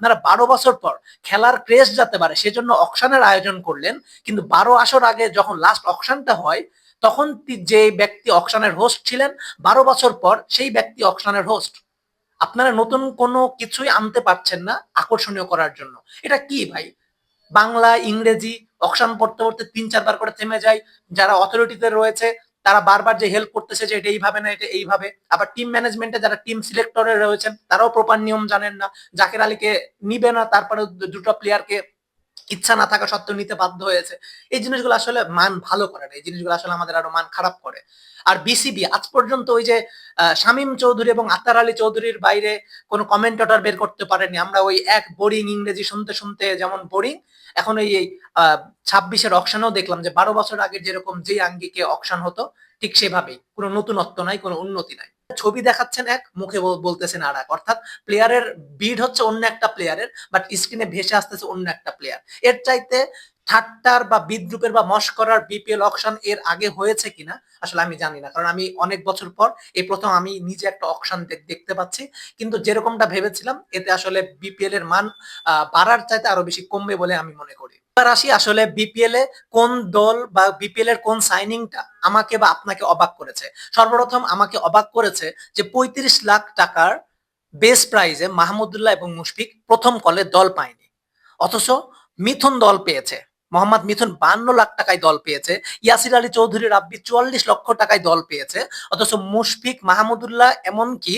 আপনারা বারো বছর পর খেলার ক্রেজ যাতে পারে সেজন্য অকশনের আয়োজন করলেন। কিন্তু বারো আসর আগে যখন লাস্ট অকশনটা হয়, তখন যে ব্যক্তি অকশনের হোস্ট ছিলেন, বারো বছর পর সেই ব্যক্তি অকশনের হোস্ট আপনারা নতুন কোনো কিছুই আনতে পারছেন না আকর্ষণীয় করার জন্য। এটা কি ভাই? বাংলা, ইংরেজি অকশন পড়তে পড়তে তিন চারবার করে থেমে যায়। যারা অথরিটিতে রয়েছে তারা বারবার যে হেল্প করতেছে যে এটা এইভাবে না, এটা এইভাবে। আবার টিম ম্যানেজমেন্টে যারা টিম সিলেক্টরে রয়েছেন, তারাও প্রপার নিয়ম জানেন না। জাকের আলীকে নিবে না তারপরে দুটো প্লেয়ারকে ইচ্ছা না থাকা সত্ত্বেও নিতে বাধ্য হয়েছে। এই জিনিসগুলো আসলে মান ভালো করে না। এই জিনিসগুলো আসলে আমাদের আরও মান খারাপ করে। আর বিসিবি আজ পর্যন্ত ওই যে শামীম চৌধুরী এবং আতার আলী চৌধুরীর বাইরে কোনো কমেন্টেটর বের করতে পারেনি। আমরা ওই এক বোরিং ইংরেজি শুনতে শুনতে যেমন বোরিং এখন এই ছাব্বিশের অকশনেও দেখলাম যে বারো বছর আগে যেরকম যে আঙ্গিকে অকশন হতো, ঠিক সেভাবেই। কোনো নতুনত্ব নাই, কোনো উন্নতি নাই। ছবি দেখাচ্ছেন এক, মুখে বল- বলতেছেন আর এক অর্থাৎ প্লেয়ারের বিড হচ্ছে অন্য একটা প্লেয়ারের বাট স্ক্রিনে ভেসে আসতেছে অন্য একটা প্লেয়ার এর চাইতে ঠাট্টার বা বিদ্রুপের বা মস্করার বিপিএল অকশন এর আগে হয়েছে কিনা, আসলে আমি জানি না। কারণ আমি অনেক বছর পর এই প্রথম আমি নিজে একটা অকশন দেখতে পাচ্ছি। কিন্তু যেরকমটা ভেবেছিলাম, এতে আসলে বিপিএল এর মান বাড়ার চাইতে আরও বেশি কমবে বলে আমি মনে করি। এবার আসি আসলে বিপিএল এ কোন দল বা বিপিএল এর কোন সাইনিংটা আমাকে বা আপনাকে অবাক করেছে? সর্বপ্রথম আমাকে অবাক করেছে যে পঁয়ত্রিশ লাখ টাকার বেস প্রাইজে মাহমুদুল্লাহ এবং মুশফিক প্রথম কলে দল পায়নি। অথচ মিথুন দল পেয়েছে। মোহাম্মদ মিথুন বান্ন লাখ টাকায় দল পেয়েছে, ইয়াসির আলী চৌধুরী রাব্বি চুয়াল্লিশ লক্ষ টাকায় দল পেয়েছে, অথচ মুশফিক মাহমুদুল্লাহ এমনকি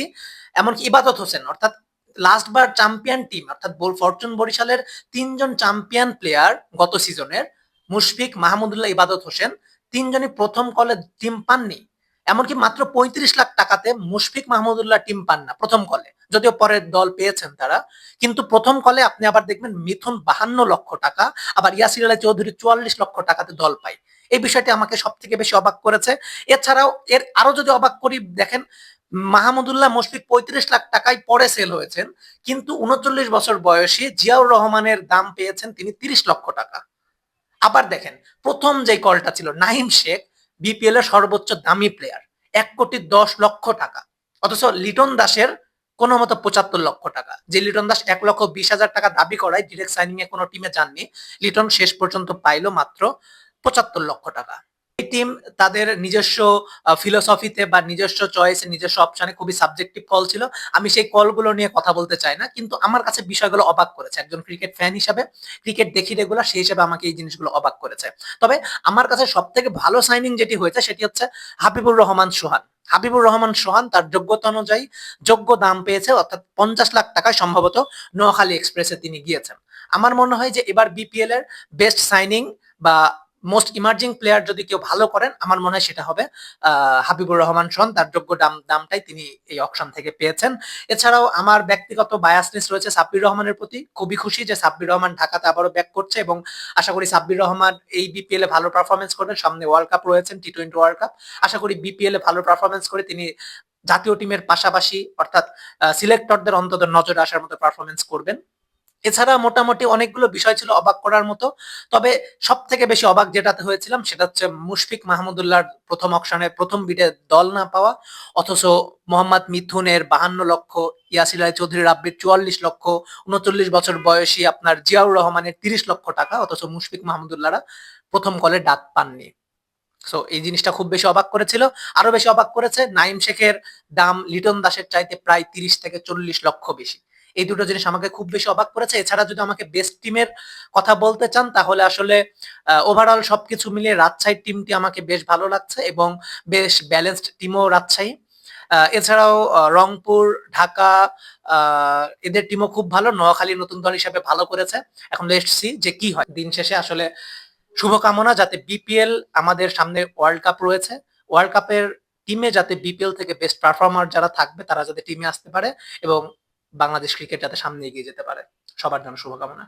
এমনকি ইবাদত হোসেন, অর্থাৎ লাস্ট বার চ্যাম্পিয়ন টিম অর্থাৎ ফরচুন বরিশালের তিনজন চ্যাম্পিয়ন প্লেয়ার গত সিজনের মুশফিক মাহমুদুল্লাহ, ইবাদত হোসেন, তিনজনই প্রথম কলে টিম পাননি। এমনকি মাত্র পঁয়ত্রিশ লাখ টাকাতে মুশফিক মাহমুদুল্লাহ টিম পান না, প্রথম কলে যদিও পরের দল পেয়েছেন তারা, কিন্তু প্রথম কলে আপনি আবার দেখবেন মিথুন বাহান্ন লক্ষ টাকা, আবার ইয়াসির আলী চৌধুরী চুয়াল্লিশ লক্ষ টাকাতে দল পায়। এই বিষয়টি আমাকে সব থেকে বেশি অবাক করেছে। এছাড়াও এর আরও যদি অবাক করি, দেখেন মাহমুদুল্লাহ মুশফিক পঁয়ত্রিশ লাখ টাকায় পরে সেল হয়েছেন, কিন্তু উনচল্লিশ বছর বয়সী জিয়াউর রহমানের দাম পেয়েছেন তিনি তিরিশ লক্ষ টাকা। আবার দেখেন, প্রথম যে কলটা ছিল, নাহিম শেখ বিপিএল এর সর্বোচ্চ দামি প্লেয়ার এক কোটি দশ লক্ষ টাকা। অথচ লিটন দাসের কোনো মতো পঁচাত্তর লক্ষ টাকা। যে লিটন দাস এক লক্ষ বিশ হাজার টাকা দাবি করায় ডিরেক্ট সাইনিং এ কোনো টিমে যাননি। লিটন শেষ পর্যন্ত পাইলো মাত্র পঁচাত্তর লক্ষ টাকা। টিম তাদের নিজস্ব ফিলোসফিতে বা নিজস্ব চয়েসে নিজস্ব অপশনে খুবই সাবজেক্টিভ কল ছিল। আমি সেই কলগুলো নিয়ে কথা বলতে চাই না, কিন্তু আমার কাছে বিষয়গুলো অবাক করেছে। একজন ক্রিকেট ফ্যান হিসাবে ক্রিকেট দেখি রেগুলার সেই হিসাবে আমাকে এই জিনিসগুলো অবাক করেছে। তবে আমার কাছে সব থেকে ভালো সাইনিং যেটি হয়েছে, সেটি হচ্ছে হাবিবুর রহমান সোহান। হাবিবুর রহমান সোহান তার যোগ্যতা অনুযায়ী যোগ্য দাম পেয়েছে, অর্থাৎ পঞ্চাশ লাখ টাকায় সম্ভবত নোয়াখালী এক্সপ্রেসে তিনি গিয়েছেন। আমার মনে হয় যে এবার বিপিএল এর বেস্ট সাইনিং বা মোস্ট ইমার্জিং প্লেয়ার যদি কেউ ভালো করেন, আমার মনে হয় সেটা হবে হাবিবুর রহমান সন। তার যোগ্য দাম, দামটাই তিনি এই অকশন থেকে পেয়েছেন। এছাড়াও আমার ব্যক্তিগত বায়াসনেস রয়েছে সাব্বির রহমানের প্রতি। খুবই খুশি যে সাব্বির রহমান ঢাকাতে আবারও ব্যাক করছে এবং আশা করি সাব্বির রহমান এই বিপিএল এ ভালো পারফরমেন্স করবেন। সামনে ওয়ার্ল্ড কাপ রয়েছেন টি টোয়েন্টি ওয়ার্ল্ড কাপ আশা করি বিপিএল এ ভালো পারফরমেন্স করে তিনি জাতীয় টিমের পাশাপাশি অর্থাৎ সিলেক্টরদের অন্তত নজরে আসার মতো পারফরমেন্স করবেন। এছাড়া মোটামুটি অনেকগুলো বিষয় ছিল অবাক করার মতো। তবে সব থেকে বেশি অবাক যেটাতে হয়েছিলাম সেটা হচ্ছে মুশফিক মাহমুদুল্লাহর প্রথম অকশনে প্রথম বিডে দল না পাওয়া, অথচ মোহাম্মদ মিথুনের বাহান্ন লক্ষ, ইয়াসির আলী চৌধুরী রাব্বির চুয়াল্লিশ লক্ষ, উনচল্লিশ বছর বয়সী আপনার জিয়াউর রহমানের তিরিশ লক্ষ টাকা, অথচ মুশফিক মাহমুদুল্লাহরা প্রথম কলে ডাক পাননি। সো এই জিনিসটা খুব বেশি অবাক করেছিল। আরও বেশি অবাক করেছে নাইম শেখের দাম লিটন দাসের চাইতে প্রায় তিরিশ থেকে চল্লিশ লক্ষ বেশি। এই দুটো জিনিস আমাকে খুব বেশি অবাক করেছে। এছাড়া যদি আমাকে বেস্ট টিমের কথা বলতে চান, তাহলে আসলে ওভারঅল সবকিছু মিলিয়ে রাজশাহী টিমটি আমাকে বেশ ভালো লাগছে এবং বেশ ব্যালেন্সড টিমও রাজশাহী। এছাড়াও রংপুর, ঢাকা এদের টিমও খুব ভালো, নোয়াখালী নতুন দল হিসেবে ভালো করেছে। এখন সি যে কি হয়। দিন শেষে আসলে শুভকামনা, যাতে বিপিএল আমাদের সামনে ওয়ার্ল্ড কাপ রয়েছে। ওয়ার্ল্ড কাপের টিমে যাতে বিপিএল থেকে বেস্ট পারফর্মার যারা থাকবে, তারা যাতে টিমে আসতে পারে এবং বাংলাদেশ ক্রিকেট যাতে সামনে এগিয়ে যেতে পারে। সবার জন্য শুভকামনা।